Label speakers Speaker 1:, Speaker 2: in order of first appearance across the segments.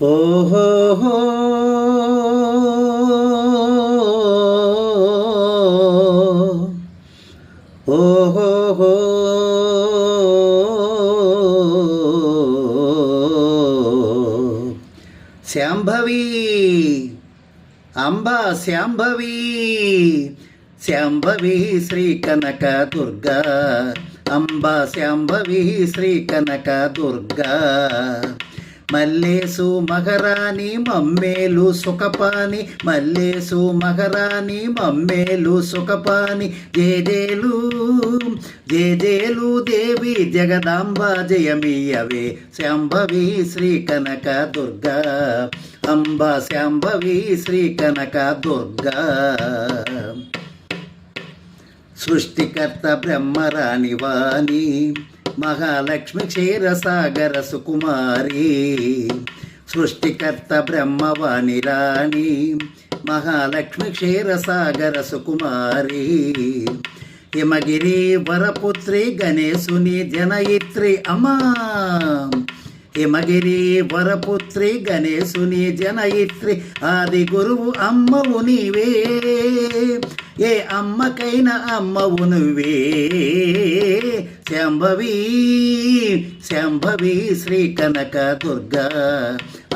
Speaker 1: ఓహో ఓహో శాంభవి అంబా శాంభవి శాంభవి శ్రీ కనక దుర్గా అంబా శాంభవి శ్రీ కనక దుర్గా మల్లేసు మగరాని మమ్మేలు సుఖపాని మల్లేసు మగరాని మమ్మేలు సుఖపాని జేజేలు జేజేలు దేవి జగదాంబ జయమీయవే. శాంభవి శ్రీ కనక దుర్గా. అంబ శాంభవి శ్రీ కనక దుర్గా. సృష్టికర్త బ్రహ్మరాణి వాణి. మహాలక్ష్మి క్షీరసాగర సుకుమారి సృష్టికర్త బ్రహ్మవాణి రాణి. మహాలక్ష్మి క్షీరసాగర సుకుమారి హిమగిరి వరపుత్రి గణేశుని జనయిత్రి అమ్మా. హిమగిరి వరపుత్రి గణేశుని జనయిత్రి ఆది గురువు అమ్మవు నీవే. ఏ అమ్మకైన అమ్మవు నువ్వే. శంభవి శంభవి శ్రీ కనక దుర్గా.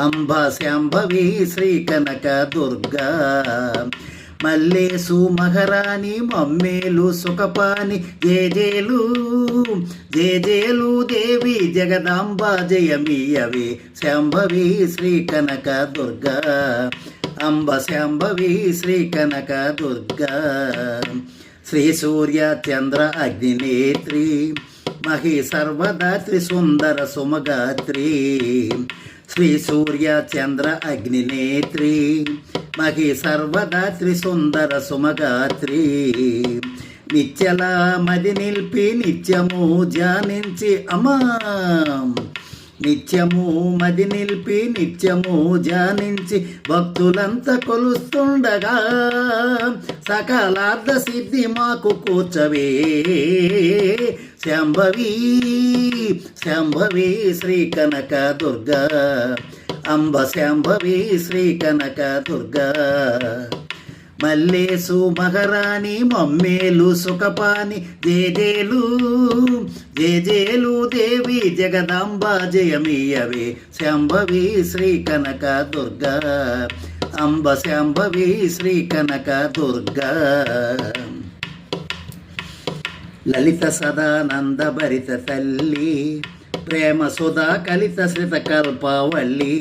Speaker 1: అంబ శంభవి శ్రీ కనక దుర్గా. మల్లేసు మహరాణి మమ్మేలు సుఖపాని జేజేలు జేజేలు దేవి జగదాంబ జయమీయవే శాంభవి శ్రీ కనక దుర్గా. అంబ శాంభవి శ్రీ కనక దుర్గా. శ్రీ సూర్య చంద్ర అగ్నినేత్రి మహి సర్వదాత్రి సుందర సుమగాత్రి. శ్రీ సూర్య చంద్ర అగ్నినేత్రి మహి సర్వదాత్రి సుందర సుమగాత్రి. నిత్యల మది నిలిపి నిత్యము ధ్యానించి అమా నిత్యము మది నిలిపి నిత్యము ధ్యానించి భక్తులంతా కొలుస్తుండగా సకలార్థ సిద్ధి మాకు కూర్చవే. శంభవి శంభవీ శ్రీ కనక దుర్గా అంబ శాంభవి శ్రీ కనక దుర్గా. మల్లేసు మహారాణి మమ్మేలు సుఖపాని జేజేలు జేజేలు దేవి జగదాంబ జయమీయవే శాంభవి శ్రీ కనక దుర్గా. అంబ శాంభవి శ్రీ కనక దుర్గా. లలిత సదానంద భరిత తల్లి ప్రేమ సుధా కలిత శ్రిత కల్పవల్లి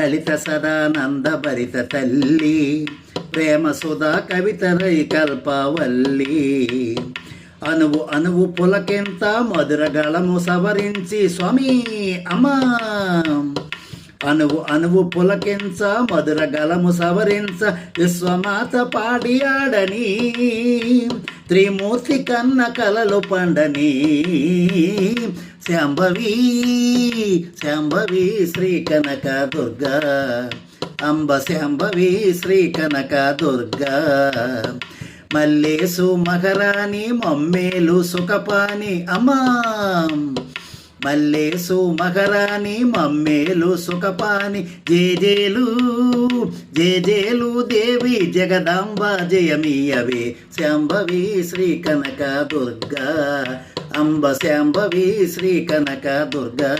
Speaker 1: లలిత సదానంద భరిత తల్లి. ప్రేమ సుధా కవిత రై కల్పవల్లి అనువు అనువు పులకెంత మధుర గళము సవరించి స్వామి అమ్మా. అనువు అనువు పులకించ మధుర గలము సవరించ విశ్వమాత పాడియాడని త్రిమూర్తి కన్న కలలు పండని. శాంభవి శాంభవి శ్రీ కనక దుర్గా. అంబ శాంభవి శ్రీ కనక దుర్గా. మల్లేసు మగరాణి మమ్మేలు సుఖపాని అమ్మా. మల్లేసు మకరాని మమ్మేలు సుఖపాని జేజేలు జేజేలు దేవి జగదాంబ జయమీయవే. శాంభవి శ్రీ కనక దుర్గా అంబ శాంభవి శ్రీ కనక దుర్గా.